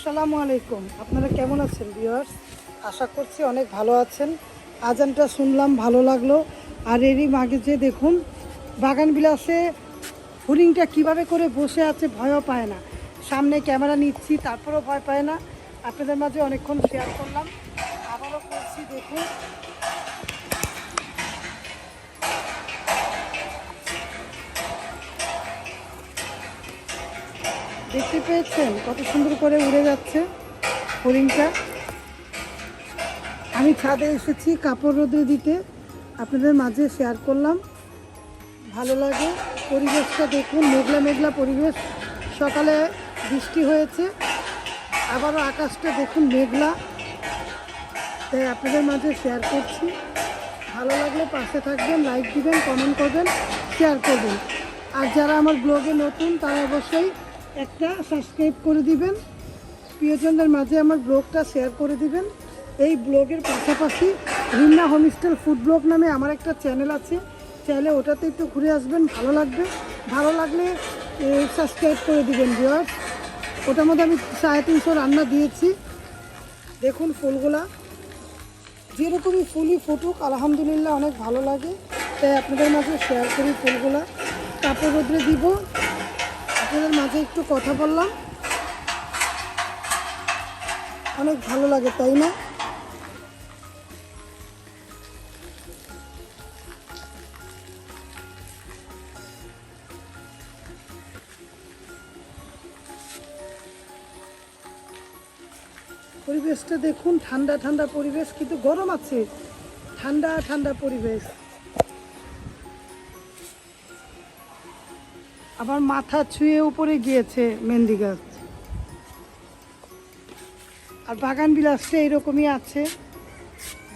আসসালামু আলাইকুম। আপনারা কেমন আছেন ভিউয়ার্স আশা করছি অনেক ভালো আছেন। আজানটা শুনলাম, ভালো লাগল। আর এরই মাগে যে দেখুন, বাগান বিলাসে হুরিংটা কীভাবে করে বসে আছে ভয়ও পায় না। সামনে ক্যামেরা নিচ্ছি, তারপরেও ভয় পায় না। আপনাদের মাঝে অনেকক্ষণ শেয়ার করলাম। আবারও করছি, দেখুন। দেখতে পেয়েছেন কত সুন্দর করে উড়ে যাচ্ছে হরিণটা। আমি ছাদে এসেছি কাপড় রোদে দিতে, আপনাদের মাঝে শেয়ার করলাম। ভালো লাগে পরিবেশটা দেখুন, মেঘলা মেঘলা পরিবেশ, সকালে বৃষ্টি হয়েছে, আবারও আকাশটা দেখুন মেঘলা। তাই আপনাদের মাঝে শেয়ার করছি। ভালো লাগলে পাশে থাকবেন লাইক দিবেন কমেন্ট করবেন শেয়ার করবেন। আর যারা আমার ব্লগে নতুন, তারা অবশ্যই একটা সাবস্ক্রাইব করে দিবেন। প্রিয়জনদের মাঝে আমার ব্লগটা শেয়ার করে দিবেন। এই ব্লগের পাশাপাশি রিন্না হোমস্টাইল ফুড ব্লগ নামে আমার একটা চ্যানেল আছে। চাইলে ওটাতে একটু ঘুরে আসবেন, ভালো লাগবে। ভালো লাগলে সাবস্ক্রাইব করে দিবেন ভিওয়ার্স ওটার মধ্যে আমি সাড়ে তিনশো রান্না দিয়েছি। দেখুন ফুলগুলা। যেরকমই ফুলই ফুটুক, আলহামদুলিল্লাহ অনেক ভালো লাগে। তাই আপনাদের মাঝে শেয়ার করি ফুলগুলা। কাপড় রোদ্রে দিব আপনাদের মাঝে একটু কথা বললাম। অনেক ভালো লাগে, তাই না? পরিবেশটা দেখুন, ঠান্ডা ঠান্ডা পরিবেশ, কিন্তু গরম আছে। ঠান্ডা ঠান্ডা পরিবেশ। আবার মাথা ছুঁয়ে উপরে গিয়েছে মেহেন্দি গাছ। আর বাগান বিলাসটা এরকমই আছে।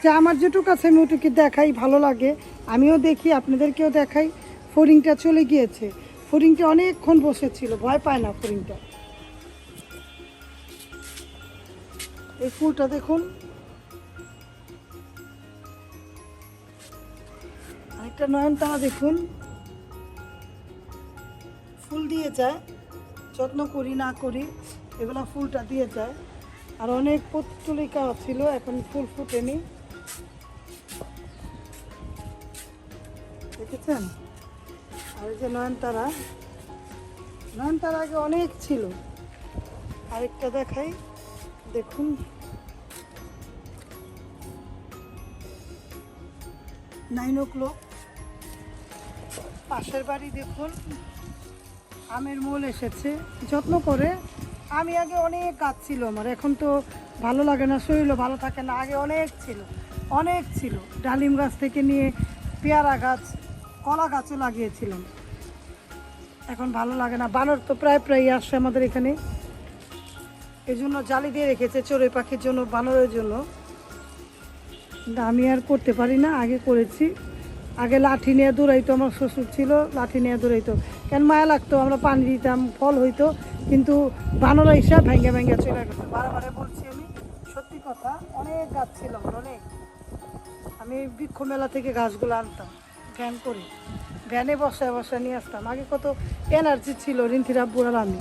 যে আমার যেটুকু আছে আমি ওটুকু দেখাই, ভালো লাগে। আমিও দেখি, আপনাদেরকেও দেখাই। ফরিংটা চলে গিয়েছে। ফরিংটা অনেকক্ষণ বসেছিল, ভয় পায় না ফরিংটা এই ফুলটা দেখুন। আরেকটা নয়নতারা দেখুন। দিয়ে যায়, যত্ন করি না করি, এগুলো ফুলটা দিয়ে যায়। আর অনেক পত্তলিকা ছিল, এখন ফুল ফুটেনি। দেখেছেন? আর এই যে নয়নতারা নয়নতারা আগে অনেক ছিল। আরেকটা দেখাই, দেখুন। নাইন ও ক্লক পাশের বাড়ি দেখুন। আমের মূল এসেছে। যত্ন করে। আমি আগে অনেক গাছ ছিল আমার। এখন তো ভালো লাগে না, শরীরও ভালো থাকে না। আগে অনেক ছিল অনেক ছিল। ডালিম গাছ থেকে নিয়ে পেয়ারা গাছ, কলা গাছও লাগিয়েছিলাম। এখন ভালো লাগে না। বানর তো প্রায় প্রায় আসছে আমাদের এখানে। এই জন্য জালি দিয়ে রেখেছে চড়ুই পাখির জন্য, বানরের জন্য। আমি আর করতে পারি না। আগে করেছি। আগে লাঠি নিয়ে দৌড়াইতো, আমার শ্বশুর ছিল, লাঠি নিয়ে দৌড়াইতো। কেন মায়া লাগতো? আমরা পানি দিতাম, ফল হইতো, কিন্তু বানরা হিসাব ভেঙে ভেঙে চলে গেছে। বারে বলছি আমি, সত্যি কথা, অনেক গাছ ছিল আমার, অনেক। আমি বৃক্ষ মেলা থেকে গাছগুলো আনতাম, ভ্যান করে। ভ্যানে বসায় বসায় নিয়ে আসতাম। আগে কত এনার্জি ছিল রিন্থির আব্বুর আর আমি।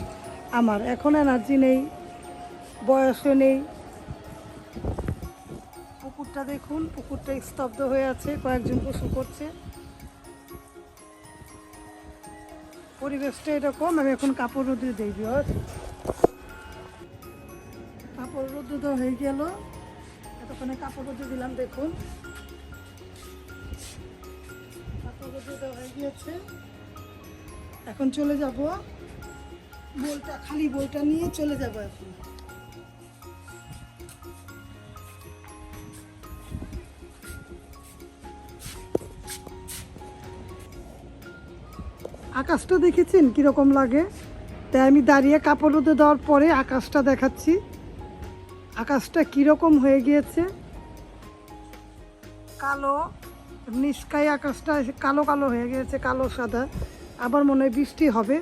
আমার এখন এনার্জি নেই, বয়সও নেই পুকুরটা দেখুন, পুকুরটা স্তব্ধ হয়ে আছে, কয়েকজন পশু করছে। পরিবেশটা এরকম, আমি এখন কাপড় রোদে দিই কাপড় রোদে তো হয়ে গেল। এতক্ষণে কাপড় রোদে দিলাম, দেখুন। হয়ে গিয়েছে। এখন চলে যাব। বলটা, খালি বলটা নিয়ে চলে যাব এখন। আকাশটা দেখেছেন কীরকম লাগে? তাই আমি দাঁড়িয়ে কাপড় রোদে দেওয়ার পরে আকাশটা দেখাচ্ছি। আকাশটা কীরকম হয়ে গিয়েছে? কালো নিষ্কাই আকাশটা কালো কালো হয়ে গিয়েছে, কালো সাদা। আবার মনে হয় বৃষ্টি হবে।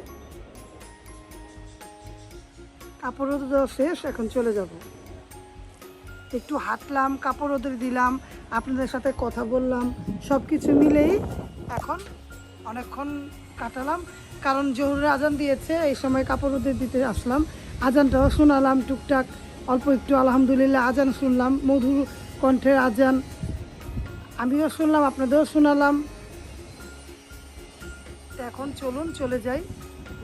কাপড় রোদে দেওয়া শেষ, এখন চলে যাব। একটু হাঁটলাম, কাপড় রোদে দিলাম, আপনাদের সাথে কথা বললাম সব কিছু মিলেই এখন অনেকক্ষণ কাটালাম। কারণ জহুরের আজান দিয়েছে, এই সময় কাপড় উদ্যোগ দিতে আসলাম। আজানটাও শোনালাম টুকটাক, অল্প একটু আলহামদুলিল্লাহ আজান শুনলাম। মধুর কণ্ঠের আজান আমিও শুনলাম, আপনাদেরও শোনালাম। এখন চলুন, চলে যাই,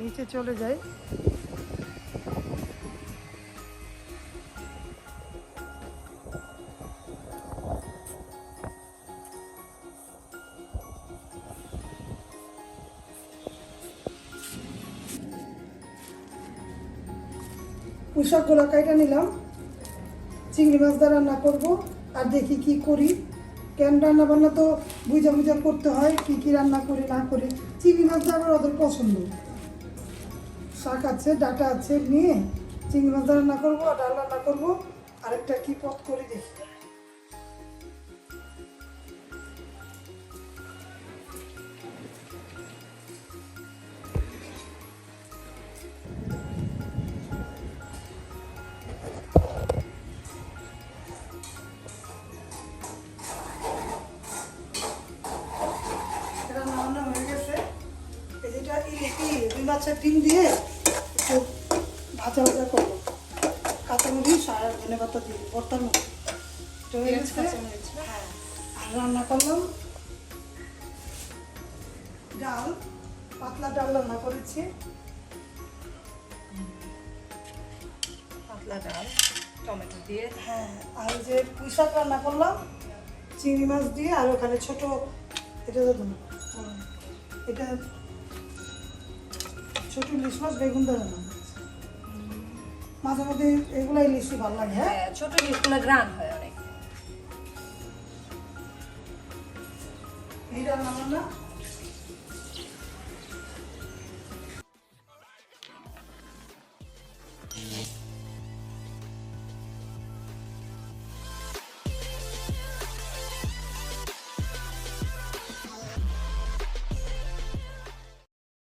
নিচে চলে যাই। পোশাকগুলো কাইটা নিলাম। চিংড়ি মাছ দিয়ে রান্না করব আর দেখি কি করি। কেন রান্না বান্না তো বুঝা বুঝা করতে হয়, কি কি রান্না করি, না করি। চিংড়ি মাছ আমার ওদের পছন্দ। শাক আছে, ডাটা আছে, নিয়ে চিংড়ি মাছ রান্না করব আর ডাল রান্না করব। আরেকটা কি পথ করি দেখি। মাছের ডিম দিয়ে একটু ভাজা ভাজা করব। কাঁচামরিচ আর ধনে পাতা দিয়ে ভর্তার মতো। হ্যাঁ আর রান্না করলাম। ডাল পাতলা ডাল রান্না করেছি। পাতলা ডাল টমেটো দিয়ে। হ্যাঁ আর যে পুঁই শাক রান্না করলাম চিংড়ি মাছ দিয়ে আর ওখানে ছোট এটা এটা ছোট ইলিশ মাছ বেগুন দেবো না মাঝে মধ্যে এগুলো ইলিশই ভালো লাগে হ্যাঁ? হ্যাঁ ছোট ডিশগুলো গ্রান হয় অনেক। এই রান্না